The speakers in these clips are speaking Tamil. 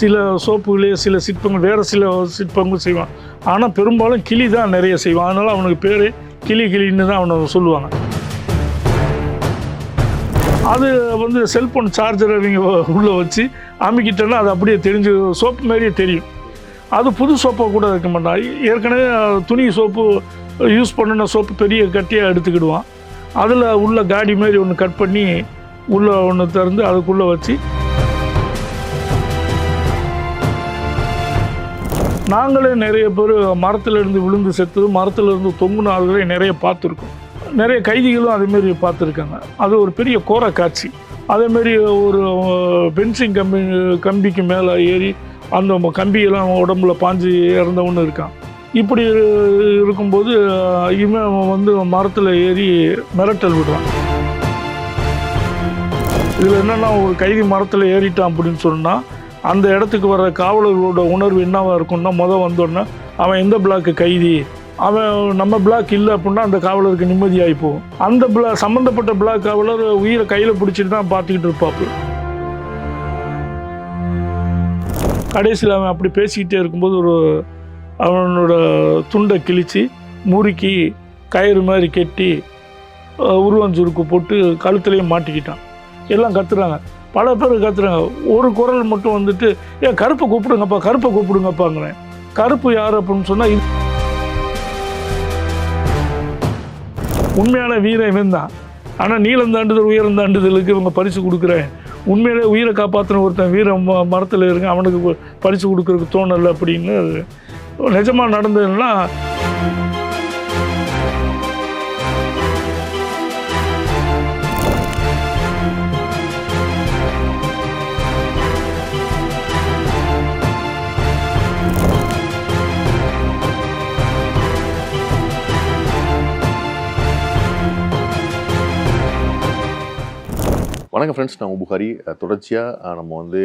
சில சோப்புகளே சில சிற்பங்கள் வேறு சில சிற்பங்கள் செய்வான். ஆனால் பெரும்பாலும் கிளி தான் நிறைய செய்வான். அதனால் அவனுக்கு பேர் கிளி கிளின்னு தான் அவனை சொல்லுவாங்க. அது வந்து செல்ஃபோன் சார்ஜர் அவங்க உள்ளே வச்சு அமுக்கிட்டோன்னா அது அப்படியே தெரிஞ்சு சோப்பு மாதிரியே தெரியும். அது புது சோப்பாக கூட இருக்க மாட்டான். ஏற்கனவே துணி சோப்பு யூஸ் பண்ணின சோப்பு பெரிய கட்டியாக எடுத்துக்கிடுவான். அதில் உள்ள காடி மாதிரி ஒன்று கட் பண்ணி உள்ளே ஒன்று திறந்து அதுக்குள்ளே வச்சு நாங்களே நிறைய பேர் மரத்துல இருந்து விழுந்து செத்து மரத்துல இருந்து தொங்குன ஆளுகளை நிறைய பார்த்துருக்கோம். நிறைய கைதிகளும் அதேமாரி பார்த்துருக்காங்க. அது ஒரு பெரிய கோர காட்சி. அதேமாரி ஒரு பென்சிங் கம்பி கம்பிக்கு மேலே ஏறி அந்த கம்பியெல்லாம் உடம்புல பாஞ்சு இறந்தவனு இருக்கான். இப்படி இருக்கும்போது இவன் வந்து மரத்தில் ஏறி மிரட்டல் விடுறான். இதில் என்னென்னா ஒரு கைதி மரத்தில் ஏறிட்டான் அப்படின்னு சொன்னால் அந்த இடத்துக்கு வர காவலர்களோட உணர்வு என்னவாக இருக்கும்னா மொதல் வந்தோடனே அவன் எந்த பிளாக்கு கைதி? அவன் நம்ம பிளாக் இல்லை அப்படின்னா அந்த காவலருக்கு நிம்மதியாகி போகும். அந்த பிளா சம்மந்தப்பட்ட பிளாக் காவலர் உயிரை கையில் பிடிச்சிட்டு தான் பார்த்துக்கிட்டு இருப்பாப்பு கடைசியில் அவன் அப்படி பேசிக்கிட்டே இருக்கும்போது ஒரு அவனோட துண்டை கிழித்து முறுக்கி கயிறு மாதிரி கட்டி உருவம் உருவஞ்சுருக்கு போட்டு கழுத்துலேயும் மாட்டிக்கிட்டான். எல்லாம் கத்துறாங்க. பல பேர் கத்துறாங்க. ஒரு குரல் மட்டும் வந்துட்டு ஏன் கருப்பை கூப்பிடுங்கப்பா கருப்பை கூப்பிடுங்கப்பாங்கிறேன். கருப்பு யார்? அப்படின்னு சொன்னால் உண்மையான வீரம் இவன் தான். ஆனால் நீளம் தாண்டுதல் உயரம் தாண்டுதலுக்கு இவங்க பரிசு கொடுக்குறேன். உண்மையிலே உயிரை காப்பாற்றின ஒருத்தன் வீரம் ம- மரத்தில் இருங்க அவனுக்கு பரிசு கொடுக்குறதுக்கு தோணலை அப்படின்னு நிஜமாக நடந்ததுன்னா வணக்கம் ஃப்ரெண்ட்ஸ் நான் புகாரி தொடர்ச்சியாக நம்ம வந்து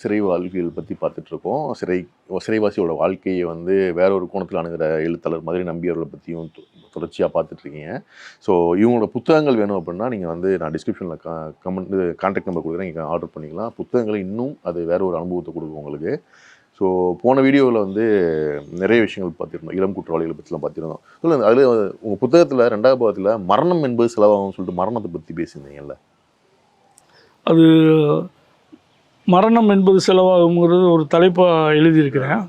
சிறை வாழ்வியல் பற்றி பார்த்துட்ருக்கோம். சிறை சிறைவாசியோட வாழ்க்கையை வந்து வேற ஒரு கோணத்தில் அணுகிற எழுத்தாளர் மதுரை நம்பியவர்களை பற்றியும் தொடர்ச்சியாக பார்த்துட்ருக்கீங்க. ஸோ இவங்களோட புத்தகங்கள் வேணும் அப்படின்னா நீங்கள் வந்து நான் டிஸ்கிரிப்ஷனில் க கமெண்ட் கான்டாக்ட் நம்பர் கொடுக்குறேன். நீங்கள் ஆர்டர் பண்ணிக்கலாம். புத்தகங்களை இன்னும் அது வேற ஒரு அனுபவத்தை கொடுக்கும் உங்களுக்கு. ஸோ போன வீடியோவில் வந்து நிறைய விஷயங்கள் பார்த்துருந்தோம். இளம் குற்றவாளிகளை பற்றிலாம் பார்த்துருந்தோம். சொல்லுங்கள் அதில் உங்கள் புத்தகத்தில் ரெண்டாவது பாகத்தில் மரணம் என்பது செலவாகும் சொல்லிட்டு மரணத்தை பற்றி பேசியிருந்தீங்கல்ல? அது மரணம் என்பது செலவாகுங்கிறது ஒரு தலைப்பாக எழுதியிருக்கிறேன்.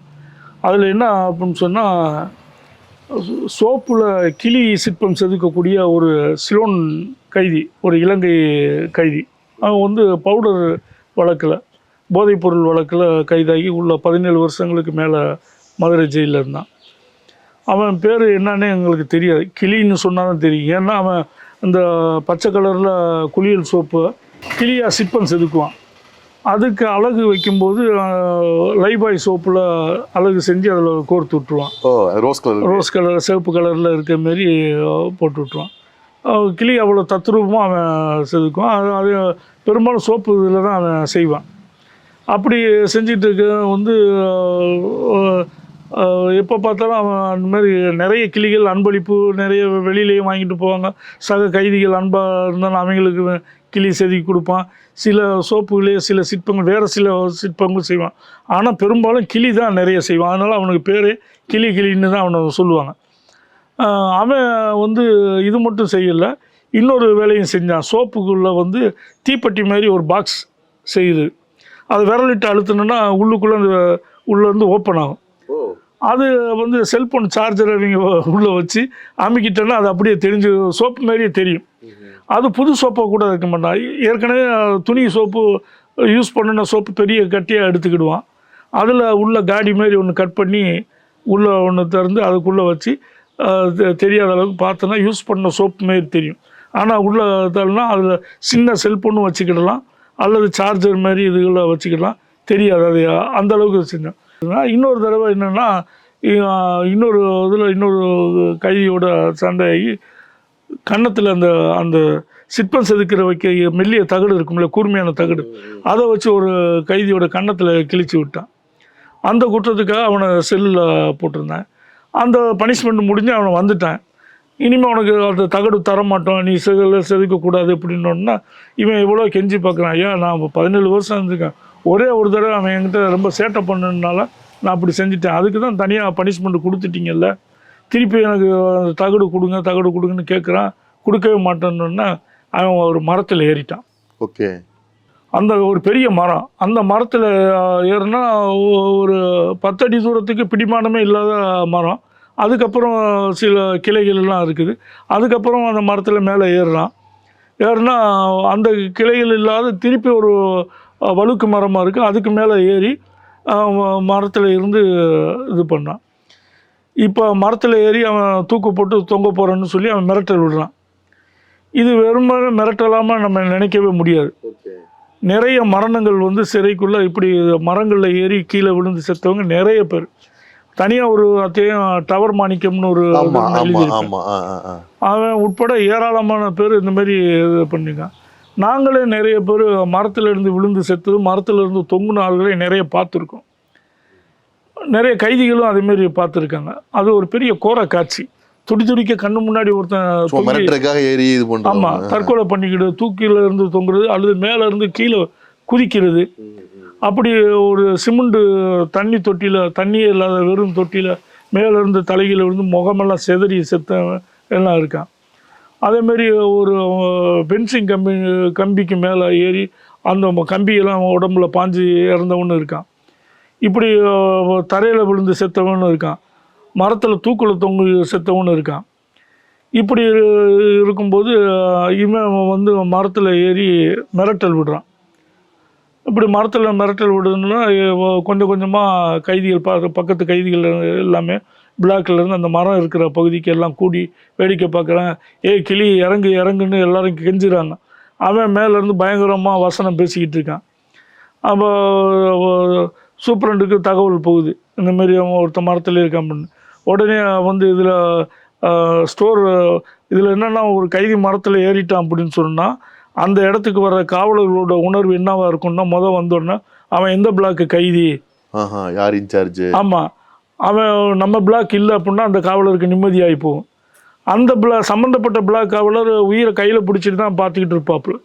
அதில் என்ன அப்படின்னு சொன்னால் சோப்பில் கிளி சிற்பம் செதுக்கக்கூடிய ஒரு சிலோன் கைதி ஒரு இலங்கை கைதி. அவன் வந்து பவுடர் வழக்கில் போதைப்பொருள் வழக்கில் கைதாகி உள்ள பதினேழு வருஷங்களுக்கு மேலே மதுரை ஜெயிலில் இருந்தான். அவன் பேர் என்னன்னே எங்களுக்கு தெரியாது. கிளின்னு சொன்னால் தான் தெரியும். ஏன்னா அவன் இந்த பச்சை கலரில் குளியல் சோப்பு கிளியாக சிப்பம் செதுக்குவான் அதுக்கு அழகு வைக்கும்போது லைபாய் சோப்பில் அழகு செஞ்சு அதில் கோர்த்து விட்ருவான் ரோஸ் கலர் ரோஸ் கலர் சிவப்பு கலரில் இருக்க மாரி போட்டு விட்ருவான் கிளி அவ்வளோ தத்ரூபமாக அவன் செதுக்குவான். அது அது பெரும்பாலும் சோப்பு இதில் தான் அவன் செய்வான். அப்படி செஞ்சிட்டு இருக்க வந்து எப்போ பார்த்தாலும் அவன் அந்த மாதிரி நிறைய கிளிகள் அன்பளிப்பு நிறைய வெளியிலையும் வாங்கிட்டு போவாங்க. சக கைதிகள் அன்பாக இருந்தாலும் அவங்களுக்கு கிளி செதுக்கி கொடுப்பான். சில சோப்புகளே சில சிற்பங்கள் வேறு சில சிற்பங்கள் செய்வான். ஆனால் பெரும்பாலும் கிளி தான் நிறைய செய்வான். அதனால் அவனுக்கு பேர் கிளி கிளின்னு தான் அவனை சொல்லுவாங்க. அவன் வந்து இது மட்டும் செய்யலை. இன்னொரு வேலையும் செஞ்சான். சோப்புக்குள்ளே வந்து தீப்பெட்டி மாதிரி ஒரு பாக்ஸ் செய்யுது. அது விரலிட்டு அழுத்தினோன்னா உள்ளுக்குள்ளே அந்த உள்ளேருந்து ஓப்பன் ஆகும். அது வந்து செல்ஃபோன் சார்ஜர் அவங்க உள்ளே வச்சு அமுக்கிட்டோன்னா அது அப்படியே தெரிஞ்சு சோப்பு மாதிரியே தெரியும். அது புது சோப்பாக கூட இருக்க மாட்டான். ஏற்கனவே துணி சோப்பு யூஸ் பண்ணின சோப்பு பெரிய கட்டியாக எடுத்துக்கிடுவான். அதில் உள்ள காடி மாதிரி ஒன்று கட் பண்ணி உள்ளே ஒன்று திறந்து அதுக்குள்ளே வச்சு தெரியாத அளவுக்கு பார்த்தோன்னா யூஸ் பண்ண சோப்பு மாரி தெரியும். ஆனால் உள்ளே தள்ளனா அதில் சின்ன செல்ஃபோனும் வச்சுக்கிடலாம். அல்லது சார்ஜர் மாதிரி இதுகளை வச்சுக்கிடலாம். தெரியாது. அது அந்த அளவுக்கு செஞ்சோம் இன்னொரு தடவை என்னென்னா இன்னொரு இதில் இன்னொரு கைதியோட சண்டையாகி கன்னத்தில் அந்த அந்த சிற்பம் செதுக்கிற வைக்க மெல்லிய தகடு இருக்கும்ல கூர்மையான தகடு. அதை வச்சு ஒரு கைதியோட கன்னத்தில் கிழிச்சு விட்டான். அந்த குற்றத்துக்காக அவனை செல்லில் போட்டிருந்தேன். அந்த பனிஷ்மெண்ட் முடிஞ்சு அவனை வந்துட்டான். இனிமேல் அவனுக்கு அந்த தகடு தர மாட்டோம் நீ செதில் செதுக்கக்கூடாது அப்படின்னோன்னா இவன் எவ்வளோ கெஞ்சி பார்க்குறான் ஐயா நான் இப்போ பதினேழு வருஷம் இருந்திருக்கேன். ஒரே ஒரு தடவை அவன் என்கிட்ட ரொம்ப சேட்டை பண்ணனால நான் அப்படி செஞ்சுட்டேன். அதுக்கு தான் தனியாக பனிஷ்மெண்ட் கொடுத்துட்டீங்கல்ல. திருப்பி எனக்கு தகடு கொடுங்க தகடு கொடுங்கன்னு கேட்குறான் கொடுக்கவே மாட்டேன்னா அவன் ஒரு மரத்தில் ஏறிட்டான். ஓகே. அந்த ஒரு பெரிய மரம் அந்த மரத்தில் ஏறுனா ஒரு பத்தடி தூரத்துக்கு பிடிமானமே இல்லாத மரம். அதுக்கப்புறம் சில கிளைகள் எல்லாம் இருக்குது. அதுக்கப்புறம் அந்த மரத்தில் மேலே ஏறுறான். ஏறுனா அந்த கிளைகள் இல்லாத திருப்பி ஒரு வழுக்கு மரமாக இருக்குது அதுக்கு மேலே ஏறி மரத்தில் இருந்து இது பண்ணான். இப்போ மரத்தில் ஏறி அவன் தூக்கு போட்டு தொங்க போகிறேன்னு சொல்லி அவன் மிரட்டல் விடுறான். இது வெறுமனே மிரட்டலாமல் நம்ம நினைக்கவே முடியாது. நிறைய மரணங்கள் வந்து சிறைக்குள்ளே இப்படி மரங்களில் ஏறி கீழே விழுந்து செத்தவங்க நிறைய பேர். தனியாக ஒரு அத்தையும் டவர் மாணிக்கம்னு ஒரு அவன் உட்பட ஏராளமான பேர் இந்த மாதிரி இது பண்ணிருக்கான் நாங்களே நிறைய பேர் மரத்துல இருந்து விழுந்து செத்தது மரத்துல இருந்து தொங்குன ஆள்களை நிறைய பார்த்துருக்கோம். நிறைய கைதிகளும் அதே மாதிரி பார்த்துருக்காங்க. அது ஒரு பெரிய கோர காட்சி. துடி துடிக்க கண்ணு முன்னாடி ஒருத்தன் ஏறி இது ஆமா பண்றாங்க தற்கொலை பண்ணிக்கிட்டு தூக்கில இருந்து தொங்குறது அல்லது மேல இருந்து கீழே குதிக்கிறது. அப்படி ஒரு சிமெண்ட் தண்ணி தொட்டியில தண்ணியே இல்லாத வெறும் தொட்டியில மேல இருந்து தலைகீழ விழுந்து முகமெல்லாம் செதறி செத்த எல்லாம் இருக்கான். அதே மாதிரி ஒரு பென்சிங் கம்பி கம்பிக்கு மேலே ஏறி அந்த கம்பியெல்லாம் உடம்புல பாஞ்சு இறந்தவனு இருக்கான். இப்படி தரையில் விழுந்து செத்தவனும் இருக்கான். மரத்தில் தூக்கில் தொங்கு செத்தவனும் இருக்கான். இப்படி இருக்கும்போது இவன் வந்து மரத்தில் ஏறி மிரட்டல் விடுறான். இப்படி மரத்தில் மிரட்டல் விடுதுன்னா கொஞ்சம் கொஞ்சமாக கைதிகள் பக்கத்து கைதிகள் எல்லாமே பிளாக்லேருந்து அந்த மரம் இருக்கிற பகுதிக்கு எல்லாம் கூடி வேடிக்கை பார்க்குறேன். ஏய் கிளி இறங்கு இறங்குன்னு எல்லோரும் கெஞ்சுறாங்க. அவன் மேலேருந்து பயங்கரமாக வசனம் பேசிக்கிட்டு இருக்கான். அப்போ சூப்பரண்டுக்கு தகவல் போகுது. இந்த மாதிரி அவன் ஒருத்த மரத்தில் இருக்கான் அப்படின்னு உடனே வந்து இதில் ஸ்டோர் இதில் என்னென்னா ஒரு கைதி மரத்தில் ஏறிட்டான் அப்படின்னு சொன்னால் அந்த இடத்துக்கு வர்ற காவலர்களோட உணர்வு என்னவா இருக்கும்னா முத வந்தோடனே அவன் எந்த பிளாக்கு கைதி? யார் இன்சார்ஜ் ஆமாம் அவன் நம்ம பிளாக் இல்லை அப்படின்னா அந்த காவலருக்கு நிம்மதியாகி போகும். அந்த பிளா சம்மந்தப்பட்ட பிளாக் காவலர் உயிரை கையில் பிடிச்சிட்டு தான் பார்த்துக்கிட்டு இருப்பாப்புல.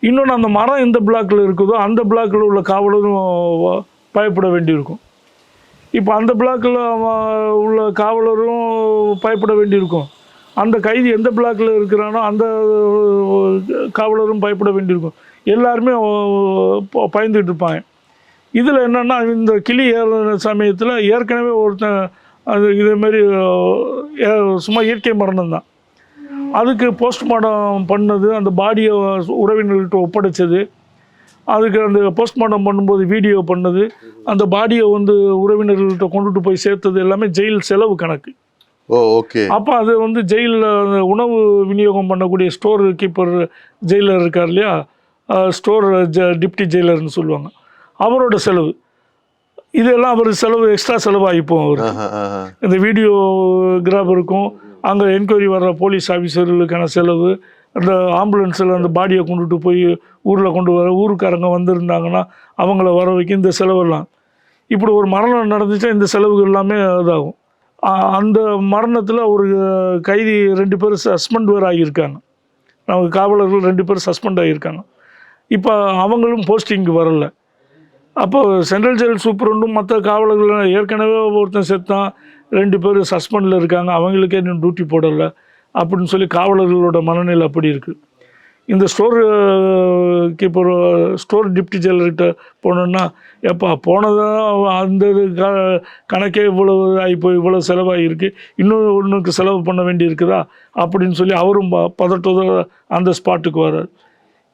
இன்னொன்று அந்த மரம் எந்த பிளாக்ல இருக்குதோ அந்த பிளாக்ல உள்ள காவலரும் பயப்பட வேண்டியிருக்கும். இப்போ அந்த பிளாக்கில் உள்ள காவலரும் பயப்பட வேண்டியிருக்கும். அந்த கைதி எந்த பிளாக்கில் இருக்கிறானோ அந்த காவலரும் பயப்பட வேண்டியிருக்கும். எல்லாருமே ப- பயந்துட்டு இருப்பாங்க. இதில் என்னென்னா இந்த கிளி ஏற சமயத்தில் ஏற்கனவே ஒருத்தன் அது இதேமாரி ஏ- சும்மா இயற்கை மரணம் தான் அதுக்கு போஸ்ட்மார்ட்டம் பண்ணது அந்த பாடியை உறவினர்கள்ட்ட ஒப்படைச்சது. அதுக்கு அந்த போஸ்ட்மார்ட்டம் பண்ணும்போது வீடியோ பண்ணது. அந்த பாடியை வந்து உறவினர்கள்ட்ட கொண்டுட்டு போய் சேர்த்தது எல்லாமே ஜெயில் செலவு கணக்கு. ஓ ஓகே அப்போ அது வந்து ஜெயிலில் உணவு விநியோகம் பண்ணக்கூடிய ஸ்டோர் கீப்பர் ஜெயிலர் இருக்கார் இல்லையா? ஸ்டோர் ஜ டிப்டி ஜெயிலர்னு சொல்லுவாங்க. அவரோட செலவு. இதெல்லாம் அவர் செலவு எக்ஸ்ட்ரா செலவாகிப்போம் அவர் இந்த வீடியோ கிராபருக்கும் அங்கே என்கொயரி வர்ற போலீஸ் ஆஃபீஸர்களுக்கான செலவு அந்த ஆம்புலன்ஸில் அந்த பாடியை கொண்டுட்டு போய் ஊரில் கொண்டு வர ஊருக்காரங்க வந்திருந்தாங்கன்னா அவங்கள வர வைக்க இந்த செலவெல்லாம். இப்படி ஒரு மரணம் நடந்துச்சா இந்த செலவுகள் எல்லாமே இதாகும். அந்த மரணத்தில் ஒரு கைதி ரெண்டு பேர் சஸ்பெண்ட் வேறு ஆகியிருக்காங்க. நமக்கு காவலர்கள் ரெண்டு பேர் சஸ்பெண்ட் ஆகியிருக்காங்க. இப்போ அவங்களும் போஸ்டிங்க்கு வரல. அப்போது சென்ட்ரல் ஜெயில் சூப்பரண்டும் மற்ற காவலர்கள் ஏற்கனவே ஒருத்தன் செத்தான் ரெண்டு பேர் சஸ்பெண்டில் இருக்காங்க அவங்களுக்கே இன்னும் டியூட்டி போடலை அப்படின்னு சொல்லி காவலர்களோட மனநிலை அப்படி இருக்குது இந்த ஸ்டோர் கீப்பர் ஸ்டோர் டிப்டி ஜெயலர்கிட்ட போனோன்னா எப்பா போனதான் அந்த இது க கணக்கே இவ்வளவு ஆகிப்போய் இவ்வளோ செலவாகியிருக்கு இன்னும் ஒன்றுக்கு செலவு பண்ண வேண்டி இருக்குதா அப்படின்னு சொல்லி அவரும் ப- பதட்டத்தோட அந்த ஸ்பாட்டுக்கு வர்றார்.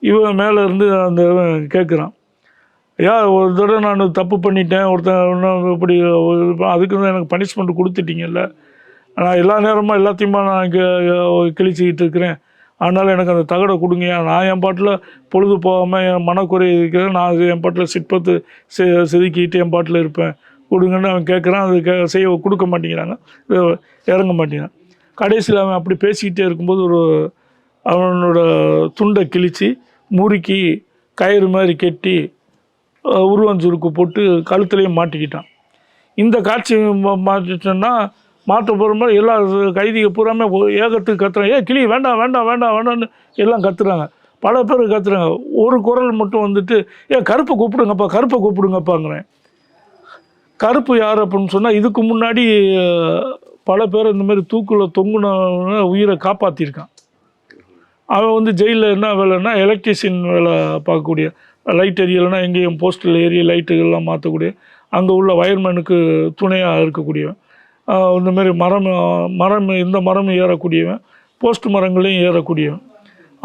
இவன் மேலே இருந்து அந்த கேட்குறான் ஐயா ஒரு தடவை நான் தப்பு பண்ணிட்டேன் ஒருத்தன் இன்னும் இப்படி ஒரு- அதுக்கு தான் எனக்கு பனிஷ்மெண்ட் கொடுத்துட்டீங்கல்ல. நான் எல்லா நேரமும் எல்லாத்தையுமா நான் கிழிச்சிக்கிட்டு இருக்கிறேன். அதனால் எனக்கு அந்த தகடை கொடுங்க நான் என் பாட்டில் பொழுது போகாமல் என் மனக்குறை இருக்கிறேன் நான் என் பாட்டில் சிற்பத்து செ செதுக்கிட்டு என் பாட்டில் இருப்பேன். கொடுங்கன்னு அவன் கேட்குறான் அது கே செய்ய கொடுக்க மாட்டேங்கிறாங்க. இறங்க மாட்டேங்கிறான். கடைசியில் அவன் அப்படி பேசிக்கிட்டே இருக்கும்போது ஒரு அவனோட துண்டை கிழித்து முறுக்கி கயிறு மாதிரி கட்டி உருவஞ்சுருக்கு போட்டு கழுத்துலேயும் மாட்டிக்கிட்டான். இந்த காட்சி மா- மாட்டிட்டோன்னா மாற்ற போகிற எல்லா கைதிகள் பூராமே ஏகத்துக்கு கத்துறாங்க. ஏ கிளி வேண்டாம் வேண்டாம் வேண்டாம் வேண்டாம்னு எல்லாம் கத்துறாங்க. பல பேர் கத்துறாங்க. ஒரு குரல் மட்டும் வந்துட்டு ஏன் கருப்பை கூப்பிடுங்கப்பா கருப்பை கூப்பிடுங்கப்பாங்கிறேன். கருப்பு யார் அப்படின்னு சொன்னால் இதுக்கு முன்னாடி பல பேர் இந்த மாதிரி தூக்கில் தொங்குன உயிரை காப்பாற்றிருக்கான் அவன் வந்து ஜெயிலில் என்ன வேலைன்னா எலக்ட்ரிஷியன் வேலை பார்க்கக்கூடிய லைட் எரியலைன்னா எங்கேயும் போஸ்டில் ஏறி லைட்டுகள்லாம் மாற்றக்கூடிய அங்கே உள்ள வயர்மேனுக்கு துணையாக இருக்கக்கூடியவன். இந்தமாரி இந்த மாதிரி மரம் மரம் இந்த மரம் ஏறக்கூடியவன் போஸ்ட் மரங்களையும் ஏறக்கூடியவன்.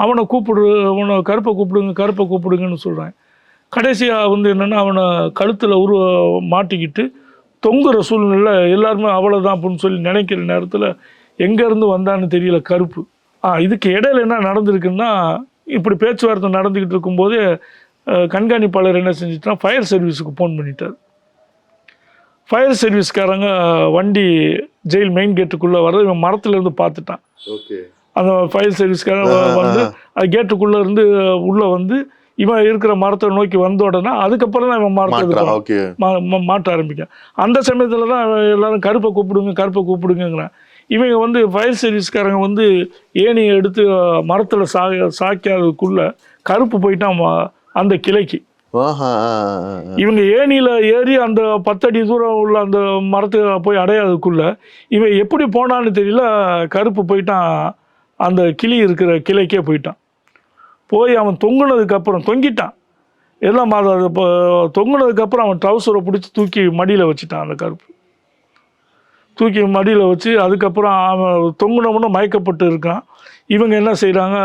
அவனை கூப்பிடு அவனை கருப்பை கூப்பிடுங்க கருப்பை கூப்பிடுங்கன்னு சொல்கிறான் கடைசியாக வந்து என்னென்னா அவனை கழுத்தில் உருவ மாட்டிக்கிட்டு தொங்குற சூழ்நிலை எல்லாருமே அவ்வளோதான் அப்படின்னு சொல்லி நினைக்கிற நேரத்தில் எங்கேருந்து வந்தான்னு தெரியல கருப்பு. இதுக்கு இடையில என்ன நடந்திருக்குன்னா இப்படி பேச்சுவார்த்தை நடந்துக்கிட்டு இருக்கும்போது கண்காணிப்பாளர் என்ன செஞ்சுட்டா ஃபயர் சர்வீஸுக்கு ஃபோன் பண்ணிட்டார். ஃபயர் சர்வீஸ்காரங்க வண்டி ஜெயில் மெயின் கேட்டுக்குள்ளே வர இவன் மரத்துல இருந்து பார்த்துட்டான் அந்த ஃபயர் சர்வீஸ்காரன் வ- வந்து அது கேட்டுக்குள்ளே இருந்து உள்ளே வந்து இவன் இருக்கிற மரத்தை நோக்கி வந்த உடனே அதுக்கப்புறம் தான் இவன் மரத்துக்கு மாற்றா போனான். ஓகே மா- மா- மாட்ட ஆரம்பிக்கும் அந்த சமயத்தில் தான் எல்லாரும் கருப்பை கூப்பிடுங்க கருப்பை கூப்பிடுங்கிறான் இவங்க வந்து ஃபயர் சர்வீஸ்காரங்க வந்து ஏணியை எடுத்து மரத்தில் சா சாய்க்காததுக்குள்ள கருப்பு போயிட்டான் அந்த கிளைக்கு. இவங்க ஏணியில் ஏறி அந்த பத்தடி தூரம் உள்ள அந்த மரத்துக்கு போய் அடையாததுக்குள்ள இவன் எப்படி போனான்னு தெரியல கருப்பு போயிட்டான் அந்த கிளி இருக்கிற கிளைக்கே போயிட்டான். போய் அவன் தொங்குனதுக்கு அப்புறம் தொங்கிட்டான். எல்லாம் அது இப்போ தொங்குனதுக்கப்புறம் அவன் ட்ரௌசரை பிடிச்சி தூக்கி மடியில் வச்சுட்டான் அந்த கருப்பு. தூக்கி மடியில் வச்சு அதுக்கப்புறம் அவன் தொங்குனவன மயக்கப்பட்டு இருக்கான். இவங்க என்ன செய்கிறாங்க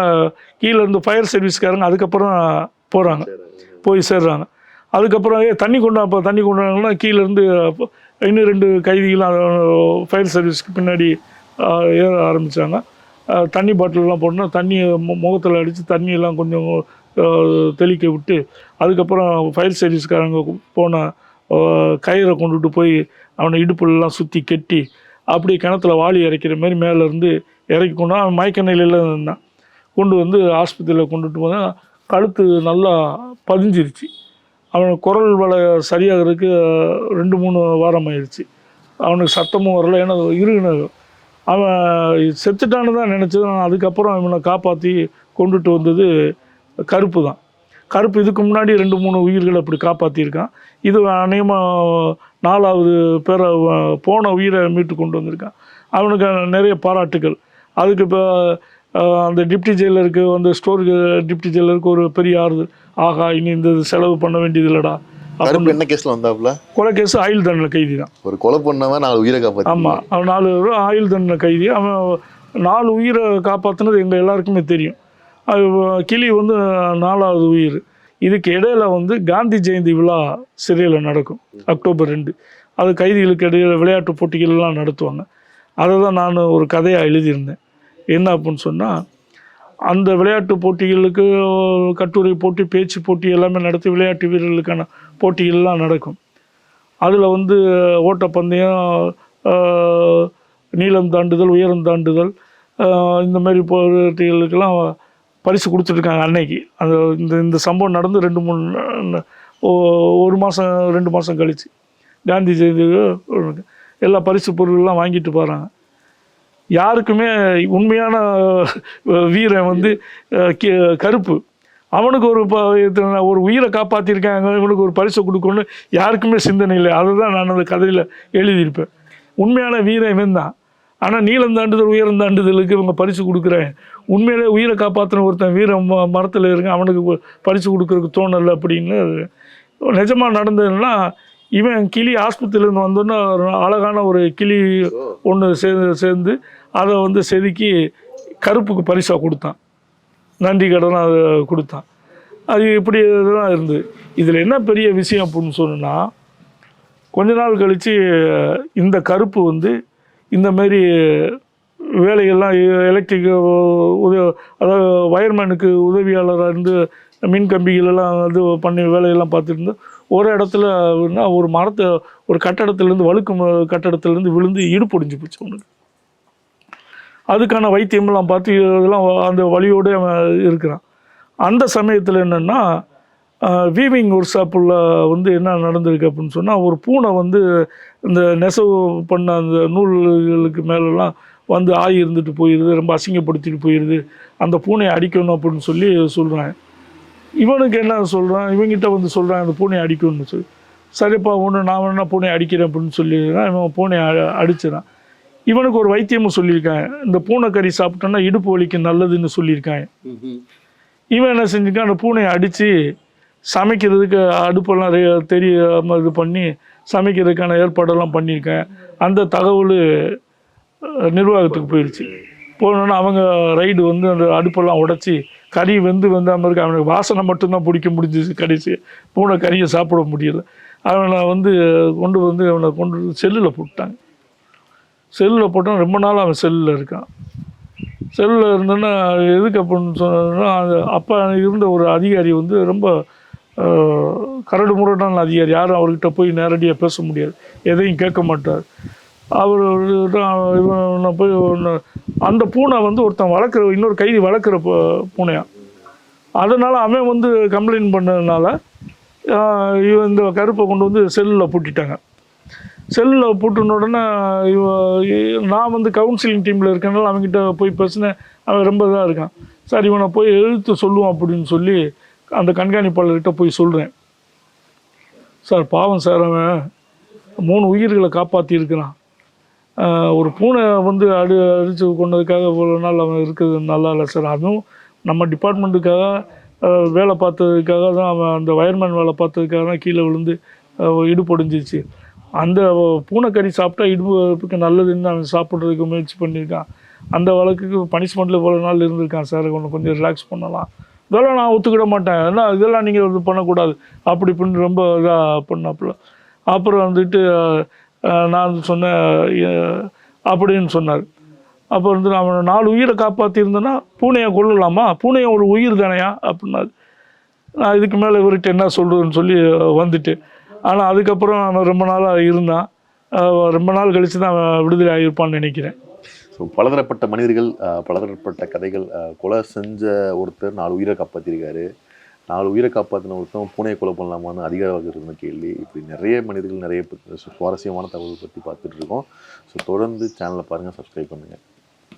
கீழே இருந்து ஃபயர் சர்வீஸ்காரங்க அதுக்கப்புறம் போகிறாங்க போய் சேர்றாங்க. அதுக்கப்புறம் ஏ தண்ணி கொண்டு அப்போ தண்ணி கொண்டாங்கன்னா கீழேருந்து இன்னும் ரெண்டு கைதிகளும் ஃபயர் சர்வீஸ்க்கு பின்னாடி ஏற ஆரம்பித்தாங்க தண்ணி பாட்டிலெலாம் போட்டோன்னா தண்ணி முகத்தில் அடித்து தண்ணியெல்லாம் கொஞ்சம் தெளிக்க விட்டு அதுக்கப்புறம் ஃபயர் சர்வீஸ்காரங்க போன கயிறை கொண்டுட்டு போய் அவனை இடுப்புலலாம் சுற்றி கெட்டி அப்படியே கிணத்துல வாளி இறைக்கிற மாதிரி மேலேருந்து இறக்கி கொண்டு. அவன் மயக்க நிலையில் இருந்தான். கொண்டு வந்து ஆஸ்பத்திரியில் கொண்டுட்டு போனால் கழுத்து நல்லா பதிஞ்சிருச்சு. அவன் குரல் வலை சரியாகிறதுக்கு ரெண்டு மூணு வாரம் ஆயிடுச்சு அவனுக்கு சத்தமும் வரல ஏன்னா இருகுனு அவன் செத்துட்டான்னு தான் நினச்சது நான் அதுக்கப்புறம் இவனை காப்பாற்றி கொண்டுட்டு வந்தது கருப்பு தான். கருப்பு இதுக்கு முன்னாடி ரெண்டு மூணு உயிர்களை அப்படி காப்பாற்றியிருக்கான் இது அநேகமாக நாலாவது பேரை போன உயிரை மீட்டு கொண்டு வந்திருக்கான். அவனுக்கு நிறைய பாராட்டுகள். அதுக்கு இப்போ அந்த டிப்டி ஜெயிலருக்கு அந்த ஸ்டோருக்கு டிப்டி ஜெயிலருக்கு ஒரு பெரிய ஆறுதல் ஆகா இனி இந்த செலவு பண்ண வேண்டியது இல்லைடா கருப்பு என்ன கேஸ்ல வந்தாப்புல? கொலை கேஸ் ஆயுள் தண்டனை கைதி தான் ஒரு கொலை பண்ணவன் நாலு உயிரை காப்பாத்தி ஆமாம் அவன் நாலு ஆயுள் தண்டனை கைதி. அவன் நாலு உயிரை காப்பாற்றினது எங்கள் எல்லாருக்குமே தெரியும். அது கிளி வந்து நாலாவது உயிர். இதுக்கு இடையில வந்து காந்தி ஜெயந்தி விழா சிறையில் நடக்கும் அக்டோபர் ரெண்டு. அது கைதிகளுக்கு இடையில விளையாட்டு போட்டிகள்லாம் நடத்துவாங்க. அதை தான் நான் ஒரு கதையாக எழுதியிருந்தேன். என்ன அப்படின்னு சொன்னால் அந்த விளையாட்டு போட்டிகளுக்கு கட்டுரை போட்டி பேச்சு போட்டி எல்லாமே நடத்தி விளையாட்டு வீரர்களுக்கான போட்டிகள்லாம் நடக்கும். அதில் வந்து ஓட்டப்பந்தயம் நீளம் தாண்டுதல் உயரம் தாண்டுதல் இந்த மாதிரி போட்டிகளுக்கெல்லாம் பரிசு கொடுத்துட்ருக்காங்க அன்னைக்கு. அந்த இந்த இந்த சம்பவம் நடந்து ரெண்டு மூணு ஒரு மாதம் ரெண்டு மாதம் கழித்து காந்தி ஜெயந்தி எல்லா பரிசு பொருள்லாம் வாங்கிட்டு போகிறாங்க யாருக்குமே உண்மையான வீரன் வந்து கி- கருப்பு. அவனுக்கு ஒரு ஒரு உயிரை காப்பாற்றிருக்காங்க இவனுக்கு ஒரு பரிசு கொடுக்கணும்னு யாருக்குமே சிந்தனை இல்லை. அதை தான் நான் அந்த கதையில் எழுதியிருப்பேன். உண்மையான வீரன் இவன் தான். ஆனால் நீளம் தாண்டுதல் உயரம் தாண்டுதலுக்கு இவங்க பரிசு கொடுக்குறேன். உண்மையிலே உயிரை காப்பாற்றின ஒருத்தன் வீரம் ம மரத்தில் இருக்கான் அவனுக்கு பரிசு கொடுக்குறதுக்கு தோணலை அப்படின்னு நிஜமாக நடந்ததுன்னா இவன் கிளி ஆஸ்பத்திரியிலேருந்து வந்தோன்னே ஒரு அழகான ஒரு கிளி ஒன்று சேர்ந்து சேர்ந்து அதை வந்து செதுக்கி கருப்புக்கு பரிசாக கொடுத்தான். நன்றி கடன் அதை கொடுத்தான். அது இப்படி இதெல்லாம் இருந்தது. இதில் என்ன பெரிய விஷயம் அப்படின்னு சொன்னால் கொஞ்ச நாள் கழித்து இந்த கருப்பு வந்து இந்த மாதிரி வேலைகள்லாம் எலக்ட்ரிக் உதவி அதாவது வயர்மேனுக்கு உதவியாளராக இருந்து மின் கம்பிகளெல்லாம் இது பண்ணி வேலையெல்லாம் பார்த்துட்டு ஒரு இடத்துல ஒரு மரத்தை ஒரு கட்டடத்துலேருந்து வழுக்கும் கட்டடத்துலேருந்து விழுந்து இடுப்பொடிஞ்சு போச்சு அவனுக்கு. அதுக்கான வைத்தியமெல்லாம் பார்த்து இதெல்லாம் அந்த வழியோடு இருக்கிறான். அந்த சமயத்தில் என்னென்னா வீவிங் ஒர்க் ஷாப்பில் வந்து என்ன நடந்திருக்கு அப்படின்னு சொன்னால் ஒரு பூனை வந்து இந்த நெசவு பண்ண அந்த நூல்களுக்கு மேலெல்லாம் வந்து ஆகி இருந்துட்டு போயிடுது ரொம்ப அசிங்கப்படுத்திட்டு போயிடுது அந்த பூனையை அடிக்கணும் அப்படின்னு சொல்லி சொல்கிறான் இவனுக்கு என்ன சொல்கிறான் இவங்கிட்ட வந்து சொல்கிறான் அந்த பூனையை அடிக்கணும்னு சொல்லி. சரிப்பா ஒன்று நான் வேணா பூனையை அடிக்கிறேன் அப்படின்னு சொல்லி இவன் பூனையை அடிச்சிடான் இவனுக்கு ஒரு வைத்தியமும் சொல்லியிருக்காங்க. இந்த பூனைக்கறி சாப்பிட்டோன்னா இடுப்பு வலிக்கு நல்லதுன்னு சொல்லியிருக்காங்க. இவன் என்ன செஞ்சுக்கான் அந்த பூனையை அடித்து சமைக்கிறதுக்கு அடுப்பெல்லாம் ரெ- தெரியாம இது பண்ணி சமைக்கிறதுக்கான ஏற்பாடெல்லாம் பண்ணியிருக்கேன் அந்த தகவல் நிர்வாகத்துக்கு போயிடுச்சு போனோன்னா அவங்க ரைடு வந்து அந்த அடுப்பெல்லாம் உடைச்சி கறி வெந்து வெந்தாம இருக்கு அவனுக்கு வாசனை மட்டும்தான் பிடிக்க முடிஞ்சிச்சு கடைசி. பூனை கறியை சாப்பிட முடியல. அவனை வந்து கொண்டு வந்து அவனை கொண்டு செல்லில் போட்டாங்க செல்லில் போட்டால் ரொம்ப நாள் அவன் செல்லில் இருக்கான். செல்லில் இருந்தோன்னா எதுக்கு அப்படின்னு சொன்னா அப்போ இருந்த ஒரு அதிகாரி வந்து ரொம்ப கரடு முரடான அதிகாரி. யாரும் அவர்கிட்ட போய் நேரடியாக பேச முடியாது. எதையும் கேட்க மாட்டார். அவர் இவன் போய் ஒன்று அந்த பூனை வந்து ஒருத்தன் வளர்க்குற இன்னொரு கைதி வளர்க்குற பூ- பூனையா. அதனால் அவன் வந்து கம்ப்ளைண்ட் பண்ணதுனால இவன் இந்த கருப்பை கொண்டு வந்து செல்லில் பூட்டிட்டாங்க. செல்லில் போட்டுன உடனே நான் வந்து கவுன்சிலிங் டீமில் இருக்கனால அவன்கிட்ட போய் பேசினேன். அவன் ரொம்ப இதாக இருக்கான். சார் இவனை போய் எழுத்து சொல்லுவான் அப்படின்னு சொல்லி அந்த கண்காணிப்பாளர்கிட்ட போய் சொல்கிறேன் சார் பாவம் சார் அவன். மூணு உயிர்களை காப்பாற்றியிருக்கிறான் ஒரு பூனை வந்து அடி அடித்து கொண்டதுக்காக இவ்வளோ நாள் அவன் இருக்கிறது நல்லா இல்லை சார். அதுவும் நம்ம டிபார்ட்மெண்ட்டுக்காக வேலை பார்த்ததுக்காக தான் அவன் அந்த வயர்மேன் வேலை பார்த்ததுக்காக தான் கீழே விழுந்து அஹ், அந்த பூனைக்கறி சாப்பிட்டா இடுப்புக்கு நல்லதுன்னு அவன் சாப்பிட்றதுக்கு முயற்சி பண்ணியிருக்கான். அந்த வழக்குக்கு பனிஷ்மெண்ட்டில் இவ்வளோ நாள் இருந்திருக்கான் சார். ஒன்று கொஞ்சம் ரிலாக்ஸ் பண்ணலாம். இதெல்லாம் நான் ஒத்துக்கிட மாட்டேன். ஏன்னா இதெல்லாம் நீங்கள் இது பண்ணக்கூடாது. அப்படி இப்படின்னு ரொம்ப இதாக பண்ணாப்புல. அப்புறம் வந்துட்டு நான் சொன்னேன் அப்படின்னு சொன்னார். அப்போ வந்து நான் நாலு உயிரை காப்பாற்றியிருந்தேன்னா பூனையை கொல்லலாமா? பூனையை ஒரு உயிர் தானையா? அப்படின்னாரு. நான் இதுக்கு மேலே இவர்கிட்ட என்ன சொல்கிறதுன்னு சொல்லி வந்துட்டு ஆனால் அதுக்கப்புறம் அவன் ரொம்ப நாளாக இருந்தான் ரொம்ப நாள் கழித்து தான் விடுதலை ஆகியிருப்பான்னு நினைக்கிறேன். ஸோ பலதரப்பட்ட மனிதர்கள் பலதரப்பட்ட கதைகள் கொலை செஞ்ச ஒருத்தர் நாலு உயிரை காப்பாற்றிருக்காரு நாலு உயிரை காப்பாற்றின ஒருத்தன் பூனையை கொலை பண்ணலாமான்னு அதிகார வகுப்பு இருந்த கேள்வி. இப்படி நிறைய மனிதர்கள் நிறைய சுவாரஸ்யமான தகவல் பற்றி பார்த்துட்ருக்கோம் ஸோ தொடர்ந்து சேனலை பாருங்கள் சப்ஸ்கிரைப் பண்ணுங்கள்